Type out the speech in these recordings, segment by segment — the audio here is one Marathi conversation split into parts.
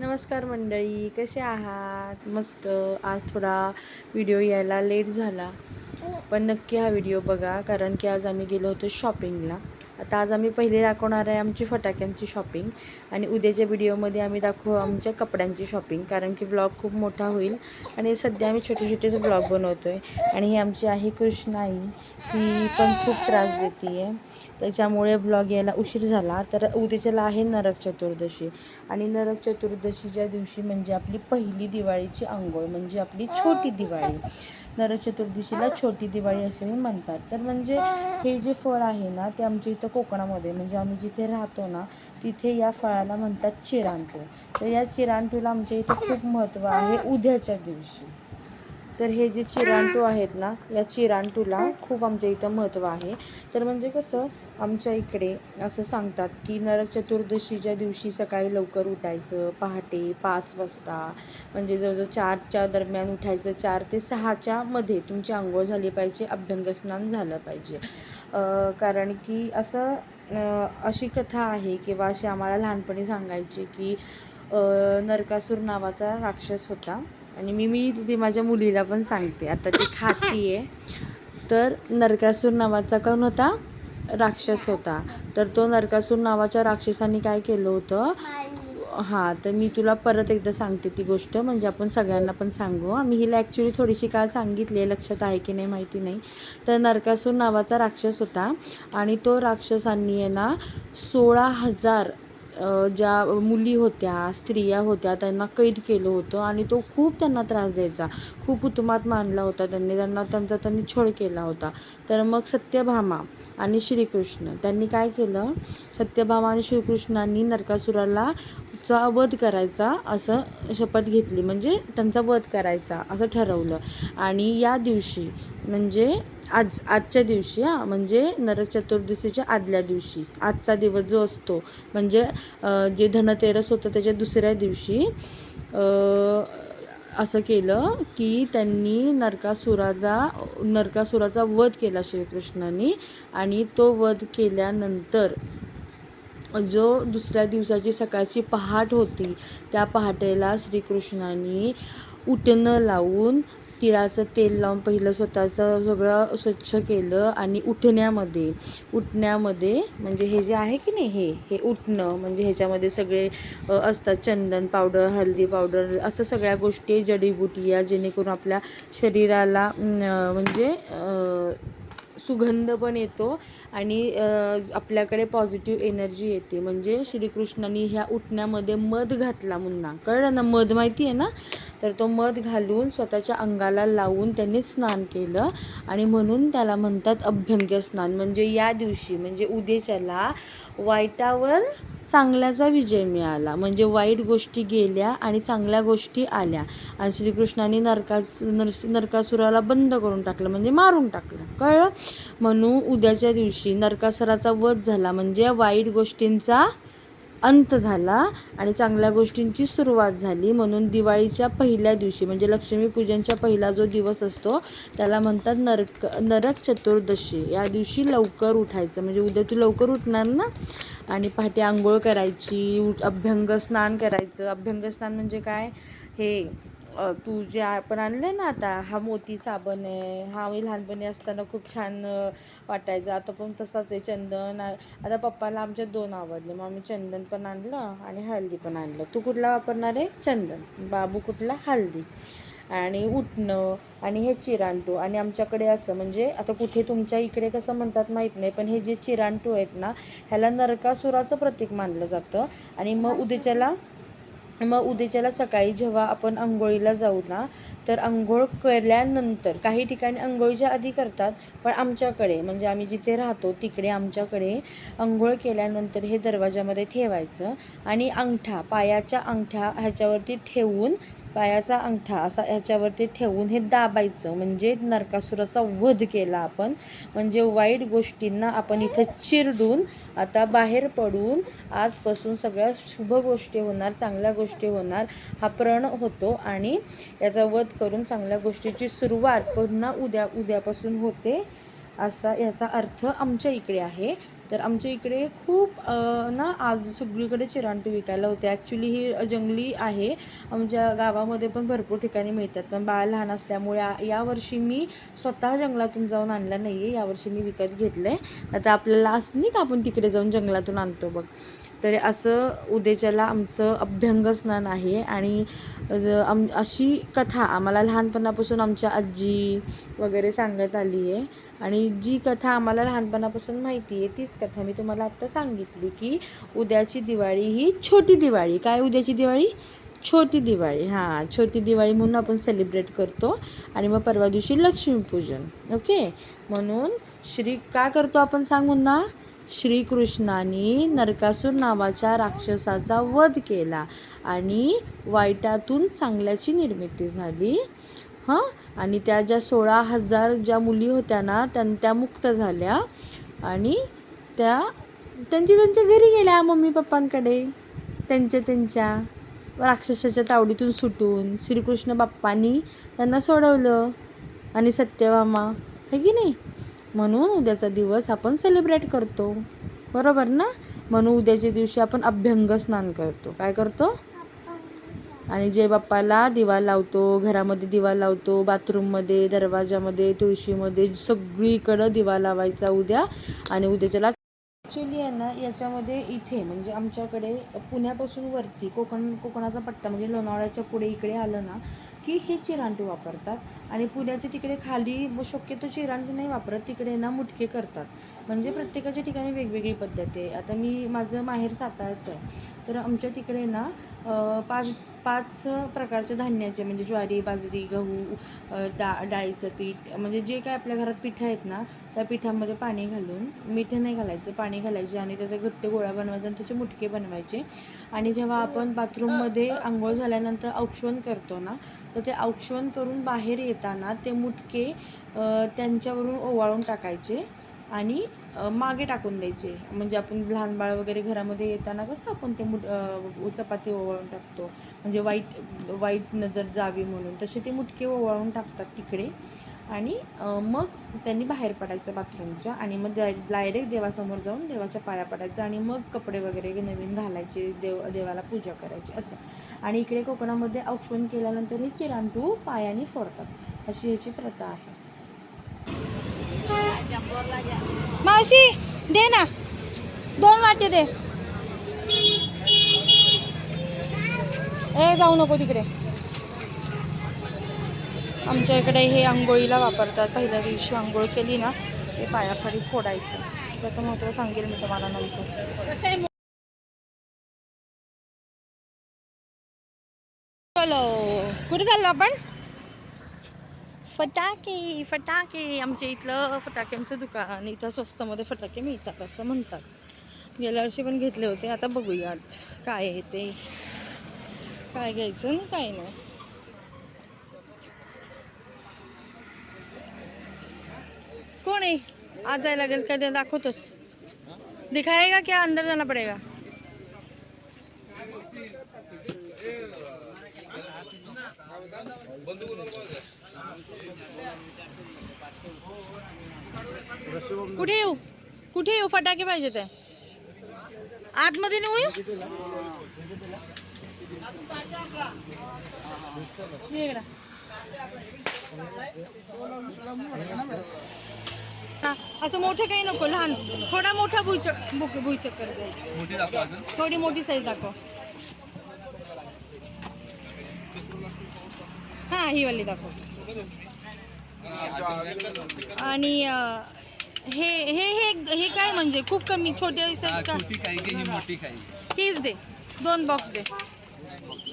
नमस्कार मंडळी कसे आहात? मस्त. आज थोडा व्हिडिओ यायला लेट झाला. पण नक्की हा व्हिडिओ बघा कारण की आज आम्ही गेलो होतो शॉपिंगला आता आज आम्ही पहिले दाखवणार आहे आमची फटाक्यांची शॉपिंग आणि उद्याच्या व्हिडिओमध्ये आम्ही दाखवू आमच्या कपड्यांची शॉपिंग कारण की ब्लॉग खूप मोठा होईल. आणि सध्या आम्ही छोटे छोटेच ब्लॉग बनवतो आहे आणि ही आमची आहे कृष्णाई ही पण खूप त्रास देते आहे त्याच्यामुळे ब्लॉग यायला उशीर झाला. तर उद्याच्याला आहे नरक चतुर्दशी. आणि नरक चतुर्दशीच्या दिवशी म्हणजे आपली पहिली दिवाळीची आंघोळ म्हणजे आपली छोटी दिवाळी. नरचतुर्दशीला छोटी दिवाळी असंही म्हणतात. तर म्हणजे हे जे फळ आहे ना ते आमच्या इथं कोकणामध्ये म्हणजे आम्ही जिथे राहतो ना तिथे या फळाला म्हणतात चिरांटू तर या चिरांटूला आमच्या इथं खूप महत्त्व आहे उद्याच्या दिवशी. तर हे जे चिरांटू आहेत ना या चिरांटूला खूप आमच्या इथं महत्त्व आहे. तर म्हणजे कसं आमच्या इकडे असं सांगतात की नरक चतुर्दशीच्या दिवशी सकाळी लवकर उठायचं पहाटे पाच वाजता म्हणजे जवळजवळ चारच्या दरम्यान उठायचं चार ते सहाच्या मध्ये तुमची आंघोळ झाली पाहिजे अभ्यंगस्नान झालं पाहिजे. कारण की असं अशी कथा आहे किंवा अशी आम्हाला लहानपणी सांगायची की नरकासूर नावाचा राक्षस होता. आणि मी मी ते माझ्या मुलीला पण सांगते. आता ती खाती आहे. तर नरकासूर नावाचा कोण होता? राक्षस होता. तर तो नरकासूर नावाच्या राक्षसाने काय केलं होतं? हां तर मी तुला परत एकदा सांगते ती गोष्ट. म्हणजे आपण सगळ्यांना पण सांगू. आम्ही हिला ॲक्च्युली थोडीशी काल सांगितली आहे. लक्षात आहे की नाही माहिती नाही. तर नरकासूर नावाचा राक्षस होता. आणि तो राक्षसांनी आहे ना सोळा हजार ज्या मुली होत्या स्त्रिया होत्या त्यांना कैद केलं होतं आणि तो खूप त्यांना त्रास द्यायचा. खूप उत्मात मानला होता त्यांनी. त्यांना त्यांचा त्यांनी छळ केला होता. तर मग सत्यभामा आणि श्रीकृष्ण त्यांनी काय केलं? सत्यभामा आणि श्रीकृष्णांनी नरकासुराला चा वध करायचा असं शपथ घेतली. म्हणजे त्यांचा वध करायचा असं ठरवलं. आणि या दिवशी म्हणजे आज आजच्या दिवशी हां म्हणजे नरक चतुर्दशीच्या आदल्या दिवशी. आजचा दिवस जो असतो म्हणजे जे धनतेरस होतं त्याच्या दुसऱ्या दिवशी असं केलं की त्यांनी नरकासुराचा नरकासुराचा वध केला श्रीकृष्णाने आणि तो वध केल्यानंतर जो दुसऱ्या दिवसाची सकाळची पहाट होती त्या पहाटेला श्रीकृष्णाने उटणं लावून तिळाचं तेल लावून पहिलं स्वतःचं सगळं स्वच्छ केलं आणि उठण्यामध्ये उठण्यामध्ये म्हणजे हे जे आहे की नाही हे हे उठणं म्हणजे ह्याच्यामध्ये सगळे असतात चंदन पावडर हळदी पावडर असं सगळ्या गोष्टी जडीबुटी या जेणेकरून आपल्या शरीराला म्हणजे सुगंध पण येतो आणि आपल्याकडे पॉझिटिव्ह एनर्जी येते. म्हणजे श्रीकृष्णाने ह्या उठण्यामध्ये मध घातला मुन्ना. कळलं ना? मध माहिती आहे ना? तर तो मध घालून स्वतःच्या अंगाला लावून त्यांनी स्नान केलं आणि म्हणून त्याला म्हणतात अभ्यंग्य स्नान म्हणजे या दिवशी म्हणजे उद्याच्याला वाईटावर चांगल्याचा विजय मिळाला. म्हणजे वाईट गोष्टी गेल्या आणि चांगल्या गोष्टी आल्या. आणि श्रीकृष्णाने नरकास नरस नरकासुराला बंद करून टाकलं. म्हणजे मारून टाकलं. कळलं? म्हणून उद्याच्या दिवशी नरकासुराचा वध झाला. म्हणजे वाईट गोष्टींचा अंत झाला आणि चांगल्या गोष्टींची सुरुवात झाली. म्हणून दिवाळीच्या पहिल्या दिवशी म्हणजे लक्ष्मीपूजनच्या पहिला जो दिवस असतो त्याला म्हणतात नरक नरक चतुर्दशी. या दिवशी लवकर उठायचं. म्हणजे उद्या तू लवकर उठणार ना? आणि पहाटे आंघोळ करायची उठ अभ्यंग स्नान करायचं. अभ्यंग स्नान म्हणजे काय? हे तू जे आपण आणलं ना आता हा मोती साबण आहे हा मी लहानपणी असताना खूप छान वाटायचा. आता पण तसाच आहे चंदन आता पप्पाला आमच्या दोन आवडले. मग आम्ही चंदन पण आणलं आणि हळदी पण आणलं. तू कुठला वापरणार आहे? चंदन. बाबू कुठला? हळदी. आणि उठणं आणि हे चिरांटू आणि आमच्याकडे असं म्हणजे आता कुठे तुमच्या इकडे कसं म्हणतात माहीत नाही पण हे जे चिरांटू आहेत ना ह्याला नरकासुराचं प्रतीक मानलं जातं. आणि मग उद्याच्याला मग उद्याच्याला सकाळी जेव्हा आपण आंघोळीला जाऊ ना तर आंघोळ केल्यानंतर काही ठिकाणी आंघोळीच्या आधी करतात पण आमच्याकडे म्हणजे आम्ही जिथे राहतो तिकडे आमच्याकडे आंघोळ केल्यानंतर हे दरवाजामध्ये ठेवायचं आणि अंगठा पायाच्या अंगठा ह्याच्यावरती ठेवून पायाचा अंगठा असा ह्याच्यावरती ठेवून हे दाबायचं. म्हणजे नरकासुराचा वध केला आपण. म्हणजे वाईट गोष्टींना आपण इथं चिरडून आता बाहेर पडून आजपासून सगळ्या शुभ गोष्टी होणार चांगल्या गोष्टी होणार हा प्रण होतो. आणि याचा वध करून चांगल्या गोष्टीची सुरुवात पुन्हा उद्या उद्यापासून होते असा याचा अर्थ आमच्या इकडे आहे. तर आमच्या इकडे खूप ना आज सगळीकडे चिरांटू विकायला होते. ॲक्च्युली ही जंगली आहे. आमच्या गावामध्ये पण भरपूर ठिकाणी मिळतात. पण बाळ लहान असल्यामुळे यावर्षी मी स्वतः जंगलातून जाऊन आणला नाही आहे यावर्षी मी विकत घेतलं आहे आता आपल्याला असं नाही का आपण तिकडे जाऊन जंगलातून आणतो बघ. तर असं उद्याच्याला आमचं अभ्यंग स्नान आहे आणि आम अशी कथा आम्हाला लहानपणापासून आमच्या आजी वगैरे सांगत आली आहे. आणि जी कथा आम्हाला लहानपणापासून माहिती आहे तीच कथा मी तुम्हाला आत्ता सांगितली की उद्याची दिवाळी ही छोटी दिवाळी. काय उद्याची दिवाळी? छोटी दिवाळी. हां छोटी दिवाळी म्हणून आपण सेलिब्रेट करतो आणि मग परवा दिवशी लक्ष्मीपूजन. ओके म्हणून श्री का करतो आपण सांगून ना? श्रीकृष्णाने नरकासूर नावाच्या राक्षसाचा वध केला आणि वाईटातून चांगल्याची निर्मिती झाली. हां? आणि त्या ज्या सोळा हजार ज्या मुली होत्या ना त्यां त्या मुक्त झाल्या. आणि त्या त्यांची त्यांच्या घरी गेल्या मम्मी पप्पांकडे त्यांच्या त्यांच्या राक्षसाच्या तावडीतून सुटून श्रीकृष्ण बाप्पांनी त्यांना सोडवलं. आणि सत्यभामा हे की नाही? म्हणून उद्याचा दिवस आपण सेलिब्रेट करतो. बरोबर ना? म्हणून उद्याच्या दिवशी आपण अभ्यंग स्नान करतो. काय करतो? आणि जे बाप्पाला दिवा लावतो घरामध्ये दिवा लावतो बाथरूममध्ये दरवाजामध्ये तुळशीमध्ये सगळीकडं दिवा लावायचा उद्या. आणि उद्याच्याला ॲक्च्युली आहे ना याच्यामध्ये इथे म्हणजे आमच्याकडे पुण्यापासून वरती कोकण कोकणाचा पट्टा म्हणजे लोणावळ्याच्या पुढे इकडे आलं ना की हे चिरांटू वापरतात. आणि पुण्याच्या तिकडे खाली ब- शक्यतो चिरांटू नाही वापरत तिकडे ना मुटके करतात. म्हणजे प्रत्येकाच्या ठिकाणी वेगवेगळी पद्धत आहे. आता मी माझं माहेर साताराचं आहे. तर आमच्या तिकडे ना पाच पाच प्रकारच्या धान्याचे म्हणजे ज्वारी बाजरी गहू डा डाळीचं पीठ म्हणजे जे काय आपल्या घरात पिठं आहेत ना त्या पिठामध्ये पाणी घालून मीठ नाही घालायचं पाणी घालायचे आणि त्याचा घट्ट गोळा बनवायचा आणि त्याचे मुटके बनवायचे. आणि जेव्हा आपण बाथरूममध्ये आंघोळ झाल्यानंतर औक्षवण करतो ना तर ते औक्षवण करून बाहेर येताना ते मुटके त्यांच्यावरून ओवाळून टाकायचे. आणि मागे टाकून द्यायचे. म्हणजे आपण लहान बाळ वगैरे घरामध्ये येताना कसं आपण ते मुट चपाती ओवाळून टाकतो. म्हणजे वाईट वाईट नजर जावी म्हणून. तसे ते मुटके ओवाळून टाकतात तिकडे. आणि मग त्यांनी बाहेर पडायचं बाथरूमच्या आणि मग डायरेक्ट देवासमोर जाऊन देवाच्या पाया पडायचं आणि मग कपडे वगैरे नवीन घालायचे देव देवाला पूजा करायची असं. आणि इकडे कोकणामध्ये औक्षण केल्यानंतर हे चिरांटू पायाने फोडतात. अशी ह्याची प्रथा आहे. मावशी दे ना. दोन वाटे दे. ए जाऊ नको तिकडे. आमच्या इकडे हे आंघोळीला वापरतात. पहिल्या दिवशी आंघोळ केली ना ते पायाखाली फोडायचं. त्याचं महत्त्व सांगेल मी तुम्हाला नंतर. चलो कुठे चाललो आपण? फटाके फटाके आमच्या इथलं फटाक्यांचं दुकान इथं स्वस्तमध्ये फटाके मिळतात असं म्हणतात. गेल्या वर्षी पण घेतले होते आता बघूयात काय आहे ते. काय घ्यायचं ना काय नाही. कोण आहे? आज जायला लागेल काय ते दाखवतोस. दिखाएगा क्या अंदर जाना पड़ेगा? कुठे येऊ? कुठे येऊ फटाके पाहिजे ते? आतमध्ये नेऊ हा, असं मोठं काही नको लहान. थोडा मोठा भुईचक बुक थोडी मोठी साईज दाखव. हा ही वाली दाखव. आणि हे हे हे हे काय म्हणजे? खूप कमी छोटे का? मोठी हीच दे. दोन बॉक्स दे.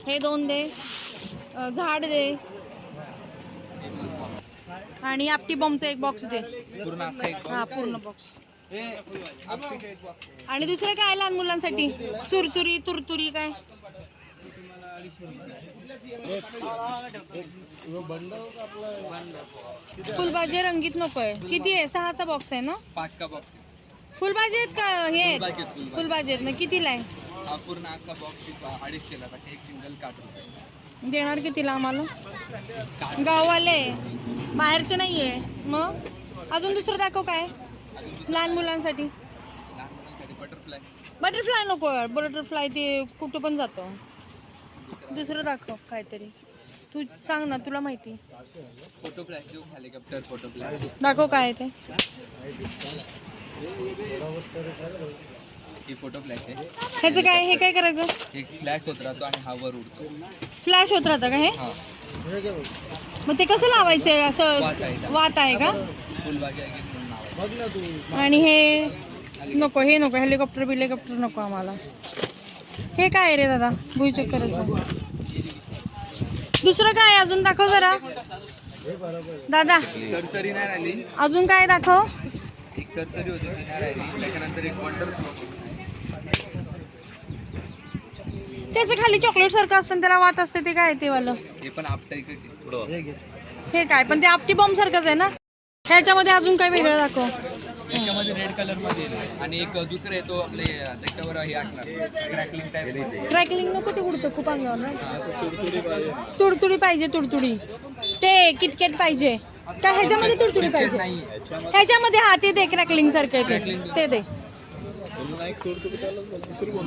हे दोन दे. झाड दे. आणि आपटी बॉम्बचा एक बॉक्स दे. हा पूर्ण बॉक्स. आणि दुसरं काय लहान मुलांसाठी? चुरचुरी तुरतुरी काय? फुलभाजी रंगीत नकोय. किती आहे? सहाचा बॉक्स आहे ना? पाच का बॉक्स फुलभाजी आहेत का? हे आहेत? फुलभाजी आहेत, ना? कितीला आहे? पूर्ण अख्खा बॉक्स अडीच केला. त्याचा एक सिंगल काढून देणार कितीला आम्हाला? गाववाले. बाहेरचे नाही आहे मग? अजून दुसरं दाखव काय? लहान मुलांसाठी. लहान बटरफ्लाय नको. बटरफ्लाय ते कुठं पण जातो. दुसरं दाखव काहीतरी. तू सांग ना तुला माहिती. फोटो फ्लॅश देऊ हेलिकॉप्टर फोटो फ्लॅश. दाखव काय आहे ते. ही फोटो फ्लॅश आहे. ह्याचं काय हे काय करायचं? एक फ्लॅश होत राहतो आणि हा वर उडतो. फ्लॅश होत राहतं का हे? मग ते कसं लावायचं असं वात आहे का. आणि हे नको हे नको हेलिकॉप्टर बिलिकॉप्टर नको आम्हाला. हे काय रे दादा? भुईचक करायचं दुसरं काय अजून दाखव जरा. दादा तरतरी नाही राहिली अजून काय दाखव? एक तरतरी होती ती नाही राहिली त्याच्यानंतर एक वंडर त्याचं खाली चॉकलेट सारखं असतं आणि त्याला वात असते ते काय ते वालं? हे पण आपटा हे काय पण ते आपटी बॉम्ब सारखंच आहे ना? ह्याच्यामध्ये अजून काय वेगळं दाखव? याच्यामध्ये रेड कलरमध्ये येईल आणि एक दुसरं आहे तो आपले त्याच्यावर हे क्रॅकलिंग टाईप क्रॅकलिंग नको ते उडतं खूप अंगावर ना. तुडतुडी पाहिजे. तुडतुडी ते किटकेट पाहिजे. काय ह्याच्यामध्ये तुडतुडी पाहिजे? नाही. ह्याच्यामध्ये हा ते दे क्रॅकलिंग सारखं आहे ते. ते दे.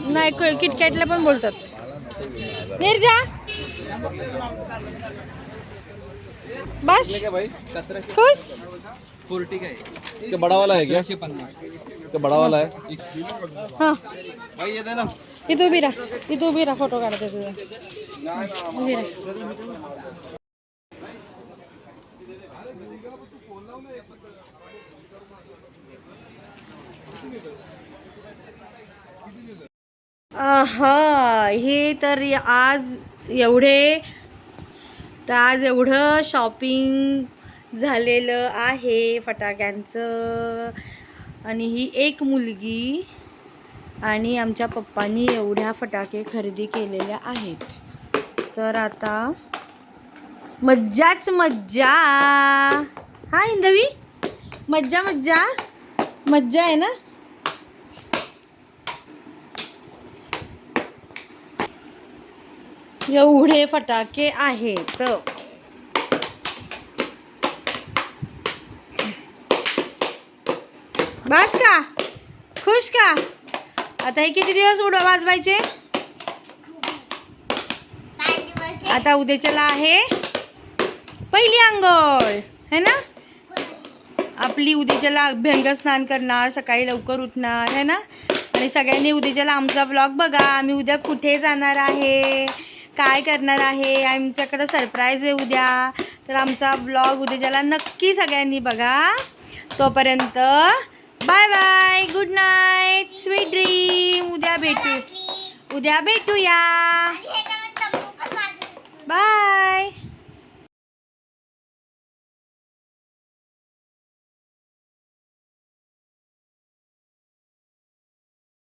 नाही क- किटकॅटला पण बोलतात. निर्जा? बस. खुश? फोर्टी काय क्या बड़ा वाला है क्या? क्या बड़ा वाला है? हाँ। भाई ये देना इथं उभी राहा इथं उभी राहा फ़ोटो काढते तुझा। उभी राहा। आहा हे तर आज एवढे तर आज एवढं शॉपिंग झालेलं आहे फटाक्यांचं. आणि ही एक मुलगी आणि आमच्या पप्पांनी एवढ्या फटाके खरेदी केलेल्या आहेत. तर आता मज्जाच मज्जा. हा इंदवी. मज्जा मज्जा. मज्जा आहे ना? एवढे फटाके आहेत. बस का? खुश का? आता हे किती दिवस उड वाजवायचे? आता उद्याच्याला आहे पहिली आंघोळ है ना? आपली उद्याच्याला अभ्यंग स्नान करणार सकाळी लवकर उठणार है ना? आणि सगळ्यांनी उद्याच्याला आमचा ब्लॉग बघा. आम्ही उद्या कुठे जाणार आहे? काय करणार आहे? आमच्याकडं सरप्राईज आहे उद्या. तर आमचा ब्लॉग उद्याच्याला नक्की सगळ्यांनी बघा. तोपर्यंत bye bye good night sweet dream उद्या भेटू. उद्या भेटूया. बाय